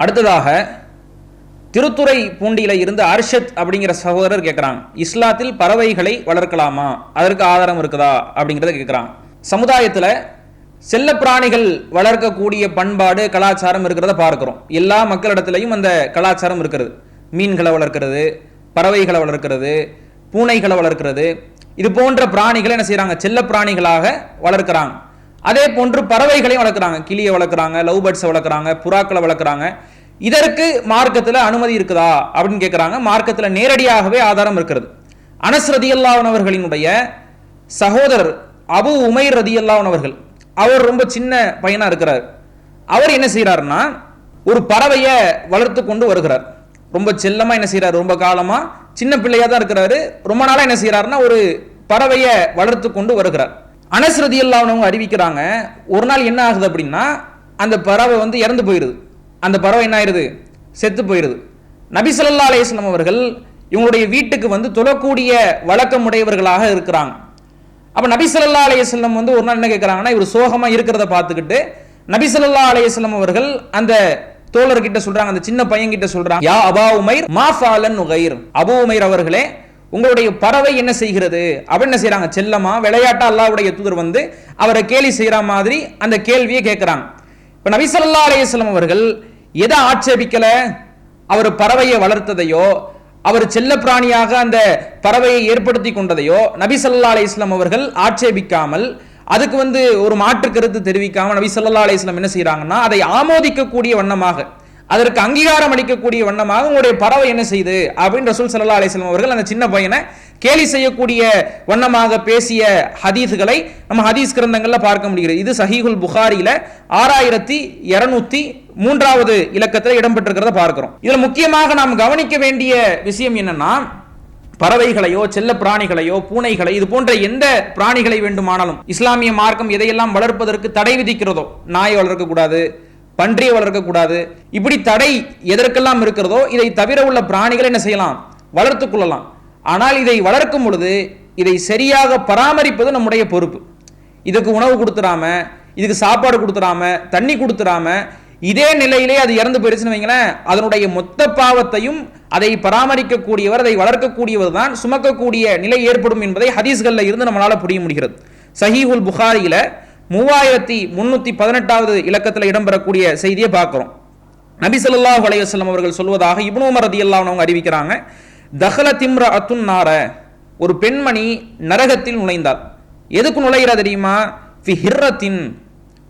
அடுத்ததாக திருத்துறை பூண்டியில இருந்து அர்ஷத் அப்படிங்கிற சகோதரர் கேட்குறாங்க இஸ்லாத்தில் பறவைகளை வளர்க்கலாமா? அதற்கு ஆதாரம் இருக்குதா? அப்படிங்கிறத கேட்குறாங்க சமுதாயத்தில் செல்ல பிராணிகள் வளர்க்கக்கூடிய பண்பாடு கலாச்சாரம் இருக்கிறத பார்க்குறோம். எல்லா மக்களிடத்துலையும் அந்த கலாச்சாரம் இருக்கிறது. மீன்களை வளர்க்கிறது பறவைகளை வளர்க்கிறது பூனைகளை வளர்க்கிறது. இது போன்ற பிராணிகளை என்ன செய்கிறாங்க செல்ல பிராணிகளாக வளர்க்குறாங்க. அதே போன்று பறவைகளையும் வளர்க்குறாங்க. கிளியை வளர்க்குறாங்க லவ் பேர்ட்ஸை வளர்க்குறாங்க புறாக்களை வளர்க்குறாங்க. இதற்கு மார்க்கத்தில் அனுமதி இருக்குதா அப்படின்னு கேட்குறாங்க மார்க்கத்தில் நேரடியாகவே ஆதாரம் இருக்கிறது. அனஸ் ரதியல்லாவன் அவர்களினுடைய சகோதரர் அபு உமைர் ரதியல்லாவன் அவர்கள் அவர் ரொம்ப சின்ன பையனாக இருக்கிறார். அவர் என்ன செய்கிறாருன்னா ஒரு பறவையை வளர்த்து கொண்டு வருகிறார். ரொம்ப செல்லமாக என்ன செய்கிறார் ரொம்ப காலமா சின்ன பிள்ளையாக தான் இருக்கிறாரு. ரொம்ப நாளாக என்ன செய்றாருன்னா ஒரு பறவையை வளர்த்து கொண்டு வருகிறார். அனஸ்ரதி இல்லாதவங்க அறிவிக்கிறாங்க ஒரு நாள் என்ன ஆகுது அப்படின்னா அந்த பறவை வந்து இறந்து போயிடுது அந்த பறவை என்ன ஆயிருது? செத்து போயிடுது நபிசல்லா ஸல்லல்லாஹு அவர்கள் இவங்களுடைய வீட்டுக்கு வந்து தொழக்கூடிய வழக்கமுடையவர்களாக இருக்கிறாங்க. அப்போ நபிசல்லா அலையம் வந்து ஒரு நாள் என்ன கேட்குறாங்கன்னா இவர் சோகமாக இருக்கிறத பார்த்துக்கிட்டு நபிசல்லா அலையம் அவர்கள் அந்த தோழர்கிட்ட சொல்றாங்க அந்த சின்ன பையன் கிட்ட சொல்றாங்க யா அபா உமைர் மா ஃபாலன் உகைர். அபு உமைர் அவர்களே உங்களுடைய பறவை என்ன செய்கிறது? அவ என்ன செய்கிறாங்க செல்லமா? விளையாட்டா அல்லாஹ்வுடைய தூதர் வந்து அவரை கேலி செய்யற மாதிரி அந்த கேள்வியை கேட்கிறாங்க இப்ப நபிசல்லா அலையம் அவர்கள் எதை ஆட்சேபிக்கல? அவர் பறவையை வளர்த்ததையோ அவர் செல்ல பிராணியாக அந்த பறவையை ஏற்படுத்தி கொண்டதையோ நபிசல்லா அலி இஸ்லாம் அவர்கள் ஆட்சேபிக்காமல் அதுக்கு வந்து ஒரு மாற்று கருத்து தெரிவிக்காமல் நபி ஸல்லல்லாஹு அலைஹி என்ன செய்கிறாங்கன்னா அதை ஆமோதிக்கக்கூடிய வண்ணமாக அதற்கு அங்கீகாரம் அளிக்கக்கூடிய வண்ணமாக உங்களுடைய பறவை என்ன செய்யுது அப்படின்னு ரசூல் சல்லா அலிஸ்லாம் அவர்கள் அந்த சின்ன பையனை கேலி செய்யக்கூடிய வண்ணமாக பேசிய ஹதீஸ்களை நம்ம ஹதீஸ் கிரந்தங்களில் பார்க்க முடிகிறது. இது சஹீகுல் புகாரியில ஆறாயிரத்தி இருநூத்தி மூன்றாவது இலக்கத்தில் இடம்பெற்றிருக்கிறத பார்க்கிறோம். இதில் முக்கியமாக நாம் கவனிக்க வேண்டிய விஷயம் என்னன்னா பறவைகளையோ செல்ல பிராணிகளையோ பூனைகளை இது போன்ற எந்த பிராணிகளை வேண்டுமானாலும் இஸ்லாமிய மார்க்கம் எதையெல்லாம் வளர்ப்பதற்கு தடை விதிக்கிறதோ நாய் வளர்க்கக்கூடாது பன்றியை வளர்க்கக்கூடாது இப்படி தடை எதற்கெல்லாம் இருக்கிறதோ இதை தவிர உள்ள பிராணிகளை என்ன செய்யலாம்? வளர்த்து கொள்ளலாம். ஆனால் இதை வளர்க்கும் பொழுது இதை சரியாக பராமரிப்பது நம்முடைய பொறுப்பு. இதுக்கு உணவு கொடுத்துடாம இதுக்கு சாப்பாடு கொடுத்துடாம தண்ணி கொடுத்துடாம இதே நிலையிலே அது இறந்து போயிருச்சுன்னு வைங்களேன் அதனுடைய மொத்த பாவத்தையும் அதை பராமரிக்கக்கூடியவர் அதை வளர்க்கக்கூடியவர் தான் சுமக்கக்கூடிய நிலை ஏற்படும் என்பதை ஹதீஸ்களில் இருந்து நம்மளால் புரிய முடிகிறது. சஹீஹுல் புகாரியில மூவாயிரத்தி முன்னூற்றி பதினெட்டாவது இலக்கத்தில் இடம்பெறக்கூடிய செய்தியை பார்க்குறோம். நபி ஸல்லல்லாஹு அவர்கள் சொல்வதாக இப்னோமர் ரதி ரதியல்லாஹு அவங்க அறிவிக்கிறாங்க தஹல திம்ர அத்துன் நார. ஒரு பெண்மணி நரகத்தில் நுழைந்தாள். எதுக்கு நுழைகிறா தெரியுமா? ஃபி ஹிர்ரத்தின்.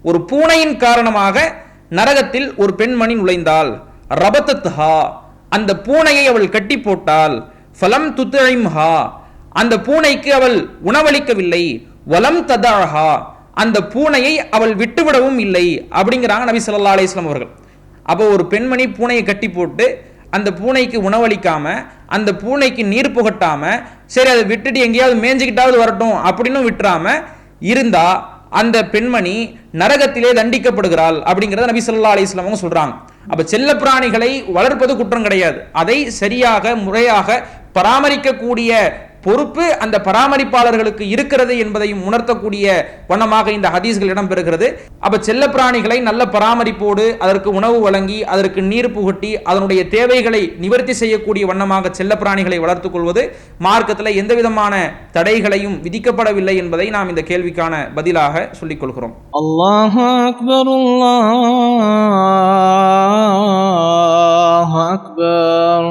ஒரு பூனையின் காரணமாக நரகத்தில் ஒரு பெண்மணி நுழைந்தாள். ரபத்தத்ஹா. அந்த பூனையை அவள் கட்டி போட்டால் ஃபலம் துத்இம்ஹா. அந்த பூனைக்கு அவள் உணவளிக்கவில்லை. வலம் ததாஹா அந்த பூனையை அவள் விட்டுவிடவும் இல்லை அப்படிங்கிறாங்க நபி சொல்லா அலிஸ்லாம் அவர்கள். அப்போ ஒரு பெண்மணி பூனையை கட்டி போட்டு அந்த பூனைக்கு உணவளிக்காம அந்த பூனைக்கு நீர் புகட்டாம சரி அதை விட்டுட்டு எங்கேயாவது மேய்ஞ்சிக்கிட்டாவது வரட்டும் அப்படின்னு விட்டுறாம இருந்தா அந்த பெண்மணி நரகத்திலே தண்டிக்கப்படுகிறாள் அப்படிங்கிறத நபி சொல்லா அலிஸ்லாம் அவங்க சொல்றாங்க. அப்ப செல்ல பிராணிகளை வளர்ப்பது குற்றம் கிடையாது. அதை சரியாக முறையாக பராமரிக்கக்கூடிய பொறுப்பு அந்த பராமரிப்பாளர்களுக்கு இருக்கிறது என்பதையும் உணர்த்தக்கூடிய வண்ணமாக இந்த ஹதீஸ்கள் இடம்பெறுகிறது. அப்ப செல்ல பிராணிகளை நல்ல பராமரிப்போடு அதற்கு உணவு வழங்கி அதற்கு நீர் புகட்டி அதனுடைய தேவைகளை நிவர்த்தி செய்யக்கூடிய வண்ணமாக செல்ல பிராணிகளை வளர்த்துக் கொள்வது மார்க்கத்தில் எந்த விதமான தடைகளையும் விதிக்கப்படவில்லை என்பதை நாம் இந்த கேள்விக்கான பதிலாக சொல்லிக் கொள்கிறோம். அக்பர்.